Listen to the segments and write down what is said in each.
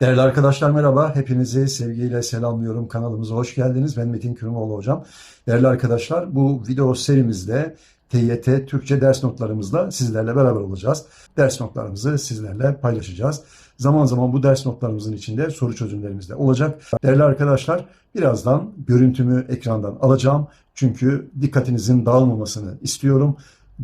Değerli arkadaşlar merhaba. Hepinizi sevgiyle selamlıyorum. Kanalımıza hoş geldiniz. Ben Metin Kürümoğlu hocam. Değerli arkadaşlar bu video serimizde TYT Türkçe ders notlarımızla sizlerle beraber olacağız. Ders notlarımızı sizlerle paylaşacağız. Zaman zaman bu ders notlarımızın içinde soru çözümlerimiz de olacak. Değerli arkadaşlar birazdan görüntümü ekrandan alacağım. Çünkü dikkatinizin dağılmamasını istiyorum.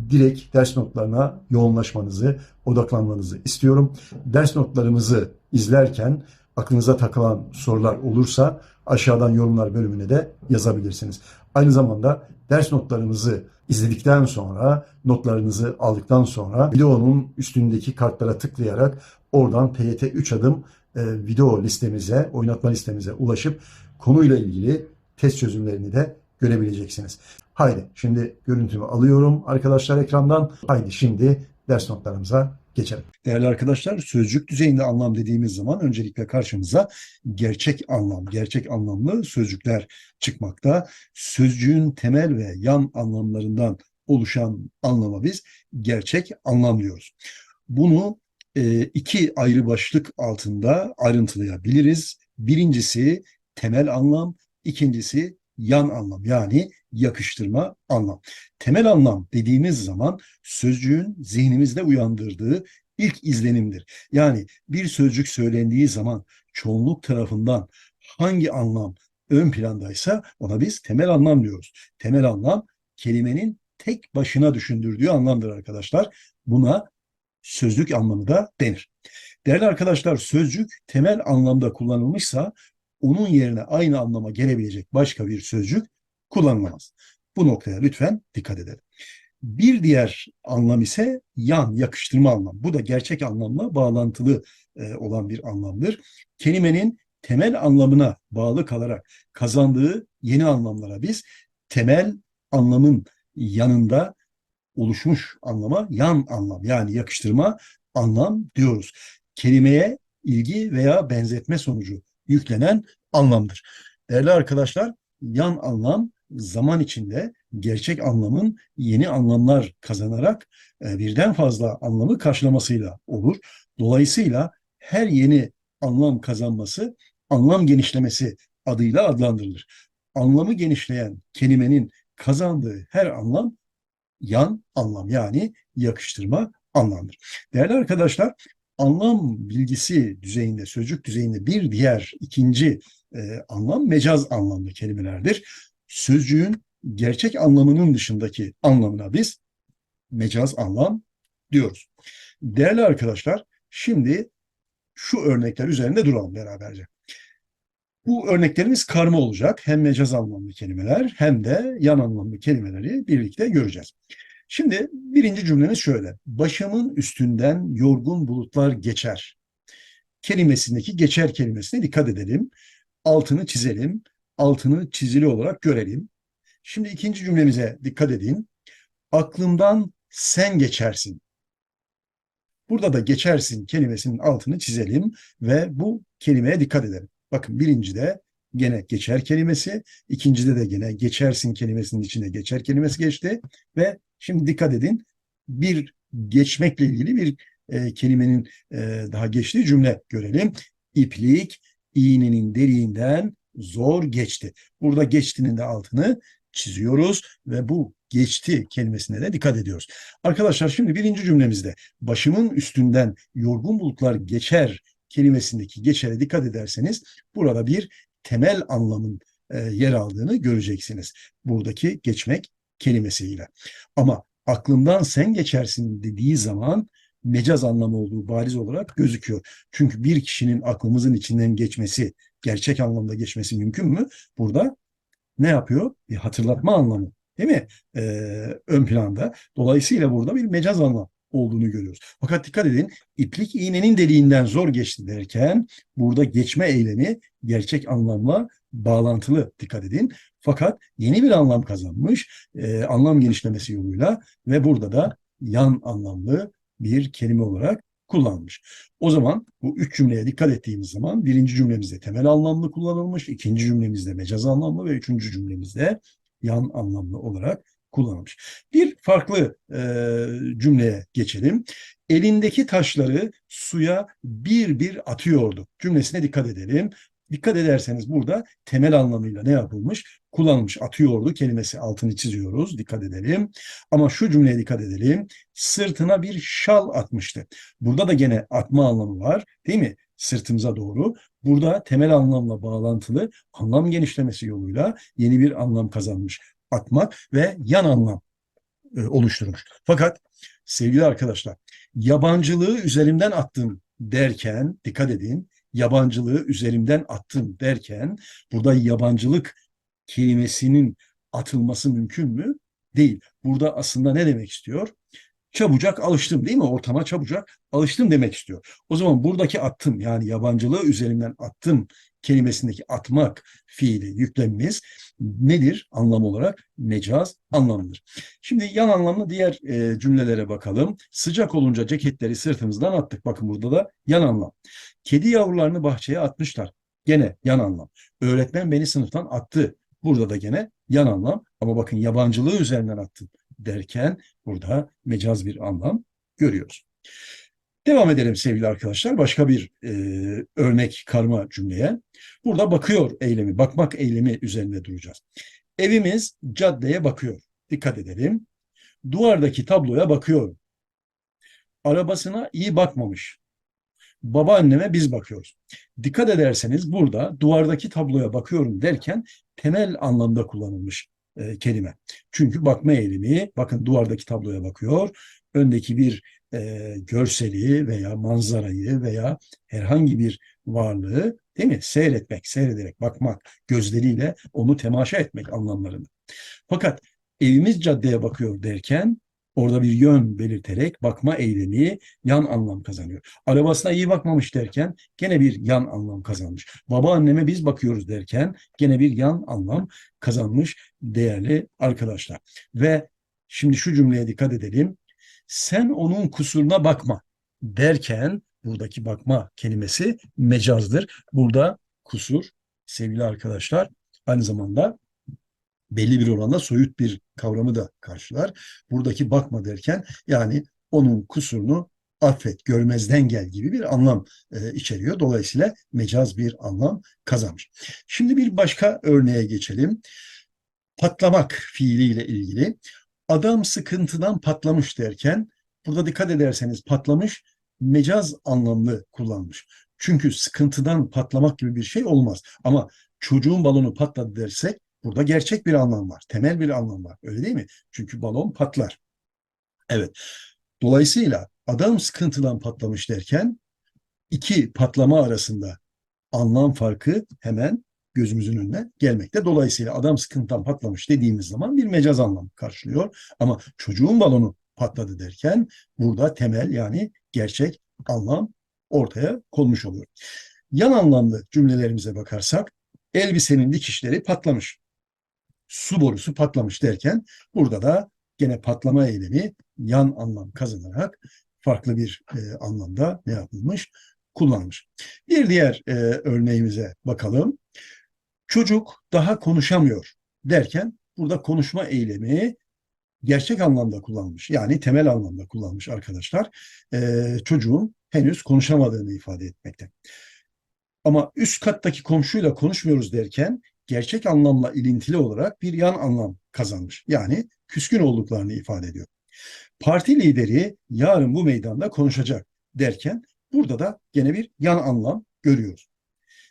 Direkt ders notlarına yoğunlaşmanızı, odaklanmanızı istiyorum. Ders notlarımızı izlerken aklınıza takılan sorular olursa aşağıdan yorumlar bölümüne de yazabilirsiniz. Aynı zamanda ders notlarımızı izledikten sonra, notlarınızı aldıktan sonra videonun üstündeki kartlara tıklayarak oradan TYT 3 adım e, video listemize, oynatma listemize ulaşıp konuyla ilgili test çözümlerini de görebileceksiniz. Haydi şimdi görüntümü alıyorum arkadaşlar ekrandan. Haydi şimdi ders notlarımıza geçelim. Değerli arkadaşlar sözcük düzeyinde anlam dediğimiz zaman öncelikle karşımıza gerçek anlam, gerçek anlamlı sözcükler çıkmakta. Sözcüğün temel ve yan anlamlarından oluşan anlama biz gerçek anlam diyoruz. Bunu e, iki ayrı başlık altında ayrıntılayabiliriz. Birincisi temel anlam, ikincisi yan anlam yani yakıştırma anlam. Temel anlam dediğimiz zaman sözcüğün zihnimizde uyandırdığı ilk izlenimdir. Yani bir sözcük söylendiği zaman çoğunluk tarafından hangi anlam ön plandaysa ona biz temel anlam diyoruz. Temel anlam kelimenin tek başına düşündürdüğü anlamdır arkadaşlar. Buna sözlük anlamı da denir. Değerli arkadaşlar sözcük temel anlamda kullanılmışsa onun yerine aynı anlama gelebilecek başka bir sözcük kullanılamaz. Bu noktaya lütfen dikkat edelim. Bir diğer anlam ise yan, yakıştırma anlam. Bu da gerçek anlamla bağlantılı e, olan bir anlamdır. Kelimenin temel anlamına bağlı kalarak kazandığı yeni anlamlara biz temel anlamın yanında oluşmuş anlama yan anlam yani yakıştırma anlam diyoruz. Kelimeye ilgi veya benzetme sonucu yüklenen anlamdır. Değerli arkadaşlar, yan anlam zaman içinde gerçek anlamın yeni anlamlar kazanarak e, birden fazla anlamı karşılamasıyla olur. Dolayısıyla her yeni anlam kazanması anlam genişlemesi adıyla adlandırılır. Anlamı genişleyen kelimenin kazandığı her anlam yan anlam yani yakıştırma anlamdır. Değerli arkadaşlar, anlam bilgisi düzeyinde, sözcük düzeyinde bir diğer ikinci e, anlam mecaz anlamlı kelimelerdir. Sözcüğün gerçek anlamının dışındaki anlamına biz mecaz anlam diyoruz. Değerli arkadaşlar, şimdi şu örnekler üzerinde duralım beraberce. Bu örneklerimiz karma olacak. Hem mecaz anlamlı kelimeler hem de yan anlamlı kelimeleri birlikte göreceğiz. Şimdi birinci cümlemiz şöyle. Başımın üstünden yorgun bulutlar geçer. Kelimesindeki geçer kelimesine dikkat edelim. Altını çizelim. Altını çizili olarak görelim. Şimdi ikinci cümlemize dikkat edin. Aklımdan sen geçersin. Burada da geçersin kelimesinin altını çizelim ve bu kelimeye dikkat edelim. Bakın birincide gene geçer kelimesi, ikincide de gene geçersin kelimesinin içinde geçer kelimesi geçti ve şimdi dikkat edin bir geçmekle ilgili bir e, kelimenin e, daha geçtiği cümle görelim. İplik iğnenin deliğinden zor geçti. Burada geçtinin de altını çiziyoruz ve bu geçti kelimesine de dikkat ediyoruz. Arkadaşlar şimdi birinci cümlemizde başımın üstünden yorgun bulutlar geçer kelimesindeki geçere dikkat ederseniz burada bir temel anlamın e, yer aldığını göreceksiniz. Buradaki geçmek kelimesiyle. Ama aklımdan sen geçersin dediği zaman mecaz anlamı olduğu bariz olarak gözüküyor. Çünkü bir kişinin aklımızın içinden geçmesi, gerçek anlamda geçmesi mümkün mü? Burada ne yapıyor? Bir hatırlatma anlamı değil mi? Ee, ön planda. Dolayısıyla burada bir mecaz anlam olduğunu görüyoruz. Fakat dikkat edin iplik iğnenin deliğinden zor geçti derken burada geçme eylemi gerçek anlamla bağlantılı dikkat edin. Fakat yeni bir anlam kazanmış e, anlam genişlemesi yoluyla ve burada da yan anlamlı bir kelime olarak kullanmış. O zaman bu üç cümleye dikkat ettiğimiz zaman birinci cümlemizde temel anlamlı kullanılmış, ikinci cümlemizde mecaz anlamlı ve üçüncü cümlemizde yan anlamlı olarak kullanılmış. Bir farklı e, cümleye geçelim. elindeki taşları suya bir bir atıyordu. Cümlesine dikkat edelim. Dikkat ederseniz burada temel anlamıyla ne yapılmış? Kullanılmış. Atıyordu kelimesi altını çiziyoruz. Dikkat edelim. Ama şu cümleye dikkat edelim. Sırtına bir şal atmıştı. Burada da gene atma anlamı var. Değil mi? Sırtımıza doğru. Burada temel anlamla bağlantılı anlam genişlemesi yoluyla yeni bir anlam kazanmış. Atmak ve yan anlam e, oluşturmuş. Fakat sevgili arkadaşlar yabancılığı üzerimden attım derken dikkat edin yabancılığı üzerimden attım derken burada yabancılık kelimesinin atılması mümkün mü? Değil. Burada aslında ne demek istiyor? Çabucak alıştım değil mi? Ortama çabucak alıştım demek istiyor. O zaman buradaki attım yani yabancılığı üzerimden attım kelimesindeki atmak fiili yüklemimiz nedir anlam olarak? Mecaz anlamıdır. Şimdi yan anlamlı diğer e, cümlelere bakalım. Sıcak olunca ceketleri sırtımızdan attık. Bakın burada da yan anlam. Kedi yavrularını bahçeye atmışlar. Gene yan anlam. Öğretmen beni sınıftan attı. Burada da gene yan anlam. Ama bakın yabancılığı üzerinden attım derken burada mecaz bir anlam görüyoruz. Devam edelim sevgili arkadaşlar. Başka bir e, örnek karma cümleye. Burada bakıyor eylemi, bakmak eylemi üzerinde duracağız. Evimiz caddeye bakıyor. Dikkat edelim. Duvardaki tabloya bakıyor. Arabasına iyi bakmamış. Babaanneme biz bakıyoruz. Dikkat ederseniz burada duvardaki tabloya bakıyorum derken temel anlamda kullanılmış e, kelime. Çünkü bakma eylemi, bakın duvardaki tabloya bakıyor. Öndeki bir e, görseli veya manzarayı veya herhangi bir varlığı değil mi? Seyretmek, seyrederek bakmak, gözleriyle onu temaşa etmek anlamlarında. Fakat evimiz caddeye bakıyor derken orada bir yön belirterek bakma eylemi yan anlam kazanıyor. Arabasına iyi bakmamış derken gene bir yan anlam kazanmış. Babaanneme biz bakıyoruz derken gene bir yan anlam kazanmış değerli arkadaşlar. Ve şimdi şu cümleye dikkat edelim sen onun kusuruna bakma derken buradaki bakma kelimesi mecazdır. Burada kusur sevgili arkadaşlar aynı zamanda belli bir oranda soyut bir kavramı da karşılar. Buradaki bakma derken yani onun kusurunu affet, görmezden gel gibi bir anlam e, içeriyor. Dolayısıyla mecaz bir anlam kazanmış. Şimdi bir başka örneğe geçelim. Patlamak fiiliyle ilgili adam sıkıntıdan patlamış derken burada dikkat ederseniz patlamış mecaz anlamlı kullanmış. Çünkü sıkıntıdan patlamak gibi bir şey olmaz. Ama çocuğun balonu patladı dersek burada gerçek bir anlam var. Temel bir anlam var. Öyle değil mi? Çünkü balon patlar. Evet. Dolayısıyla adam sıkıntıdan patlamış derken iki patlama arasında anlam farkı hemen gözümüzün önüne gelmekte. Dolayısıyla adam sıkıntıdan patlamış dediğimiz zaman bir mecaz anlam karşılıyor. Ama çocuğun balonu patladı derken burada temel yani gerçek anlam ortaya konmuş oluyor. Yan anlamlı cümlelerimize bakarsak elbisenin dikişleri patlamış. Su borusu patlamış derken burada da gene patlama eylemi yan anlam kazanarak farklı bir e, anlamda ne yapılmış? Kullanılmış. Bir diğer e, örneğimize bakalım. Çocuk daha konuşamıyor derken burada konuşma eylemi gerçek anlamda kullanmış. Yani temel anlamda kullanmış arkadaşlar. Ee, çocuğun henüz konuşamadığını ifade etmekte. Ama üst kattaki komşuyla konuşmuyoruz derken gerçek anlamla ilintili olarak bir yan anlam kazanmış. Yani küskün olduklarını ifade ediyor. Parti lideri yarın bu meydanda konuşacak derken burada da gene bir yan anlam görüyoruz.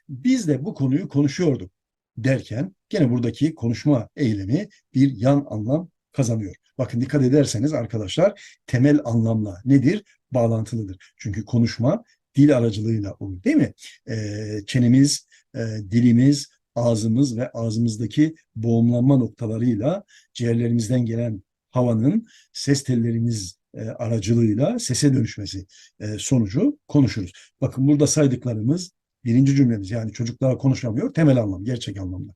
Biz de bu konuyu konuşuyorduk derken gene buradaki konuşma eylemi bir yan anlam kazanıyor. Bakın dikkat ederseniz arkadaşlar temel anlamla nedir? Bağlantılıdır. Çünkü konuşma dil aracılığıyla olur değil mi? E, çenemiz, e, dilimiz, ağzımız ve ağzımızdaki boğumlanma noktalarıyla ciğerlerimizden gelen havanın ses tellerimiz e, aracılığıyla sese dönüşmesi e, sonucu konuşuruz. Bakın burada saydıklarımız birinci cümlemiz yani çocuklar konuşamıyor temel anlam, gerçek anlamda.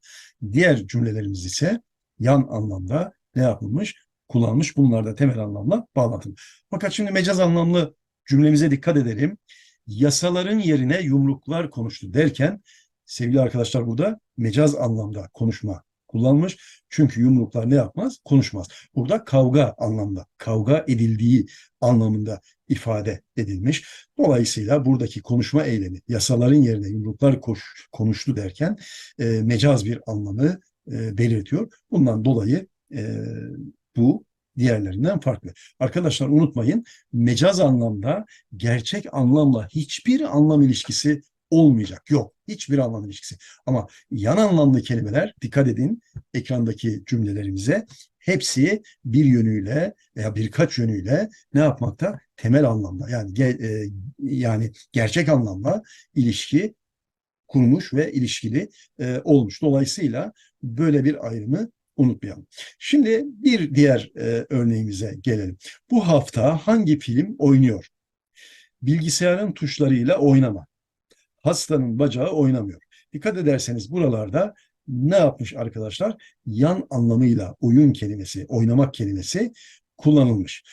Diğer cümlelerimiz ise yan anlamda ne yapılmış? Kullanmış. Bunlar da temel anlamla bağlantılı. Fakat şimdi mecaz anlamlı cümlemize dikkat edelim. Yasaların yerine yumruklar konuştu derken sevgili arkadaşlar burada mecaz anlamda konuşma kullanmış. Çünkü yumruklar ne yapmaz? Konuşmaz. Burada kavga anlamda, kavga edildiği anlamında ifade edilmiş. Dolayısıyla buradaki konuşma eylemi yasaların yerine yumruklar koş, konuştu derken e, mecaz bir anlamı e, belirtiyor. Bundan dolayı e, bu diğerlerinden farklı. Arkadaşlar unutmayın mecaz anlamda gerçek anlamla hiçbir anlam ilişkisi olmayacak. Yok. Hiçbir anlam ilişkisi. Ama yan anlamlı kelimeler dikkat edin ekrandaki cümlelerimize hepsi bir yönüyle veya birkaç yönüyle ne yapmakta? Temel anlamda yani ge- e, yani gerçek anlamda ilişki kurmuş ve ilişkili e, olmuş. Dolayısıyla böyle bir ayrımı unutmayalım. Şimdi bir diğer e, örneğimize gelelim. Bu hafta hangi film oynuyor? Bilgisayarın tuşlarıyla oynama. Hastanın bacağı oynamıyor. Dikkat ederseniz buralarda ne yapmış arkadaşlar? Yan anlamıyla oyun kelimesi, oynamak kelimesi kullanılmış.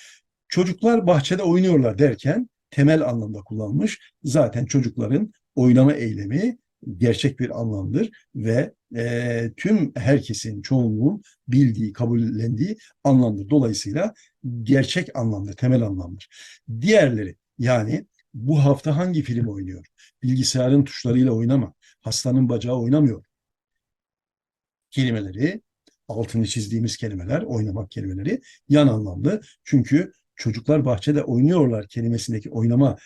Çocuklar bahçede oynuyorlar derken temel anlamda kullanılmış. Zaten çocukların oynama eylemi gerçek bir anlamdır ve e, tüm herkesin çoğunluğun bildiği, kabullendiği anlamdır. Dolayısıyla gerçek anlamda, temel anlamdır. Diğerleri yani bu hafta hangi film oynuyor? Bilgisayarın tuşlarıyla oynama. Hastanın bacağı oynamıyor. Kelimeleri, altını çizdiğimiz kelimeler, oynamak kelimeleri yan anlamlı. Çünkü çocuklar bahçede oynuyorlar kelimesindeki oynama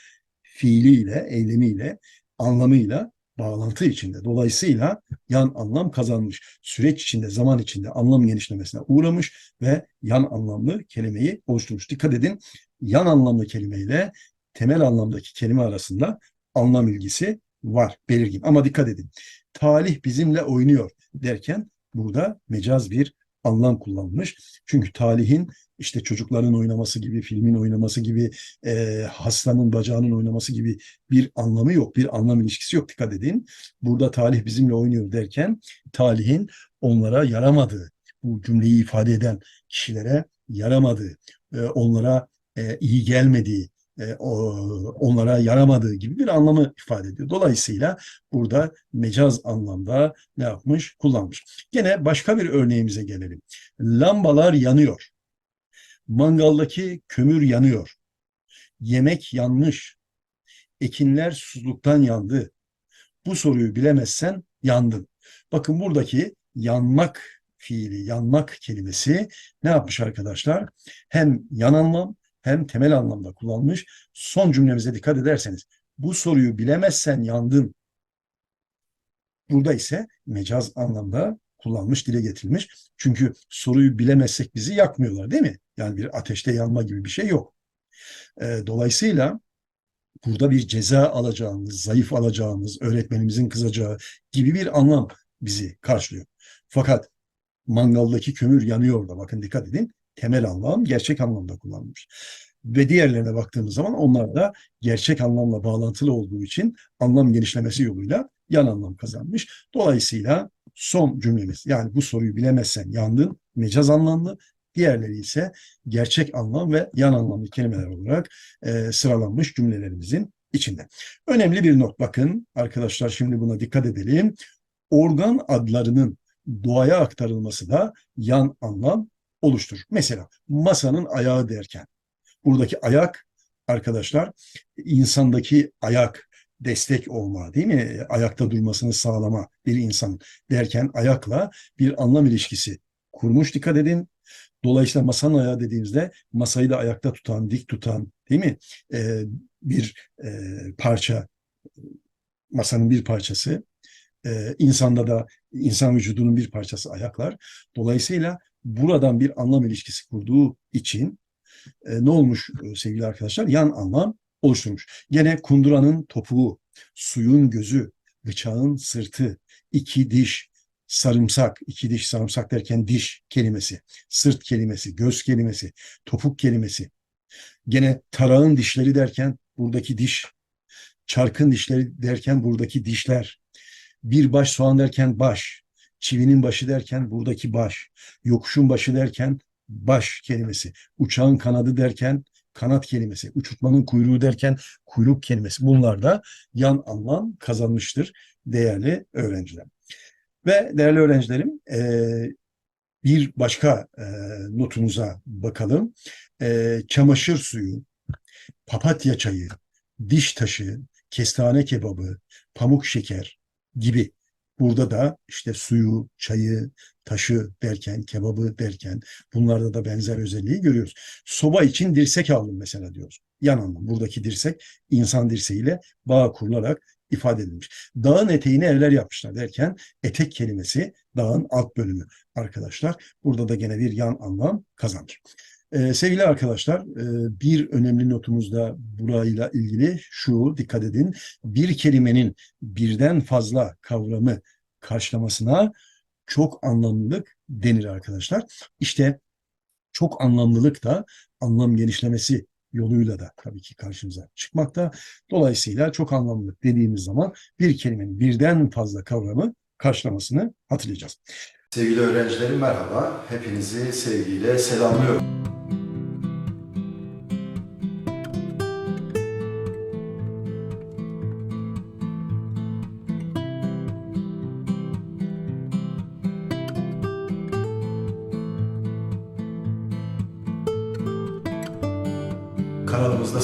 fiiliyle, eylemiyle, anlamıyla bağlantı içinde. Dolayısıyla yan anlam kazanmış. Süreç içinde, zaman içinde anlam genişlemesine uğramış ve yan anlamlı kelimeyi oluşturmuş. Dikkat edin, yan anlamlı kelimeyle temel anlamdaki kelime arasında anlam ilgisi var, belirgin. Ama dikkat edin, talih bizimle oynuyor derken burada mecaz bir anlam kullanmış. Çünkü talihin işte çocukların oynaması gibi, filmin oynaması gibi, e, hastanın bacağının oynaması gibi bir anlamı yok. Bir anlam ilişkisi yok dikkat edin. Burada talih bizimle oynuyor derken talihin onlara yaramadığı, bu cümleyi ifade eden kişilere yaramadığı, e, onlara e, iyi gelmediği, e, onlara yaramadığı gibi bir anlamı ifade ediyor. Dolayısıyla burada mecaz anlamda ne yapmış? Kullanmış. Gene başka bir örneğimize gelelim. Lambalar yanıyor. Mangaldaki kömür yanıyor. Yemek yanmış. Ekinler susuzluktan yandı. Bu soruyu bilemezsen yandın. Bakın buradaki yanmak fiili, yanmak kelimesi ne yapmış arkadaşlar? Hem yan anlam hem temel anlamda kullanmış. Son cümlemize dikkat ederseniz bu soruyu bilemezsen yandın. Burada ise mecaz anlamda kullanmış, dile getirilmiş. Çünkü soruyu bilemezsek bizi yakmıyorlar değil mi? Yani bir ateşte yanma gibi bir şey yok. E, dolayısıyla burada bir ceza alacağımız, zayıf alacağımız, öğretmenimizin kızacağı gibi bir anlam bizi karşılıyor. Fakat mangaldaki kömür yanıyor da bakın dikkat edin temel anlam gerçek anlamda kullanılmış. Ve diğerlerine baktığımız zaman onlar da gerçek anlamla bağlantılı olduğu için anlam genişlemesi yoluyla yan anlam kazanmış. Dolayısıyla son cümlemiz yani bu soruyu bilemezsen yandın mecaz anlamlı Diğerleri ise gerçek anlam ve yan anlamlı kelimeler olarak e, sıralanmış cümlelerimizin içinde. Önemli bir not bakın arkadaşlar şimdi buna dikkat edelim. Organ adlarının doğaya aktarılması da yan anlam oluşturur. Mesela masanın ayağı derken buradaki ayak arkadaşlar insandaki ayak destek olma değil mi? Ayakta durmasını sağlama bir insan derken ayakla bir anlam ilişkisi kurmuş dikkat edin. Dolayısıyla masanın ayağı dediğimizde masayı da ayakta tutan, dik tutan değil mi? Ee, bir e, parça, masanın bir parçası. Ee, insanda da insan vücudunun bir parçası ayaklar. Dolayısıyla buradan bir anlam ilişkisi kurduğu için e, ne olmuş e, sevgili arkadaşlar? Yan anlam oluşturmuş. Gene kunduranın topuğu, suyun gözü, bıçağın sırtı, iki diş, sarımsak, iki diş sarımsak derken diş kelimesi, sırt kelimesi, göz kelimesi, topuk kelimesi. Gene tarağın dişleri derken buradaki diş, çarkın dişleri derken buradaki dişler, bir baş soğan derken baş, çivinin başı derken buradaki baş, yokuşun başı derken baş kelimesi, uçağın kanadı derken kanat kelimesi, uçurtmanın kuyruğu derken kuyruk kelimesi. Bunlar da yan anlam kazanmıştır değerli öğrenciler. Ve değerli öğrencilerim, bir başka notumuza bakalım. Çamaşır suyu, papatya çayı, diş taşı, kestane kebabı, pamuk şeker gibi. Burada da işte suyu, çayı, taşı derken, kebabı derken bunlarda da benzer özelliği görüyoruz. Soba için dirsek aldım mesela diyoruz. Yan anlam. Buradaki dirsek insan dirseğiyle bağ kurularak ifade edilmiş. Dağın eteğine evler yapmışlar derken etek kelimesi dağın alt bölümü arkadaşlar. Burada da gene bir yan anlam kazanır. Ee, sevgili arkadaşlar, e, bir önemli notumuz da burayla ilgili şu, dikkat edin. Bir kelimenin birden fazla kavramı karşılamasına çok anlamlılık denir arkadaşlar. İşte çok anlamlılık da anlam genişlemesi yoluyla da tabii ki karşımıza çıkmakta. Dolayısıyla çok anlamlılık dediğimiz zaman bir kelimenin birden fazla kavramı karşılamasını hatırlayacağız. Sevgili öğrencilerim merhaba. Hepinizi sevgiyle selamlıyorum.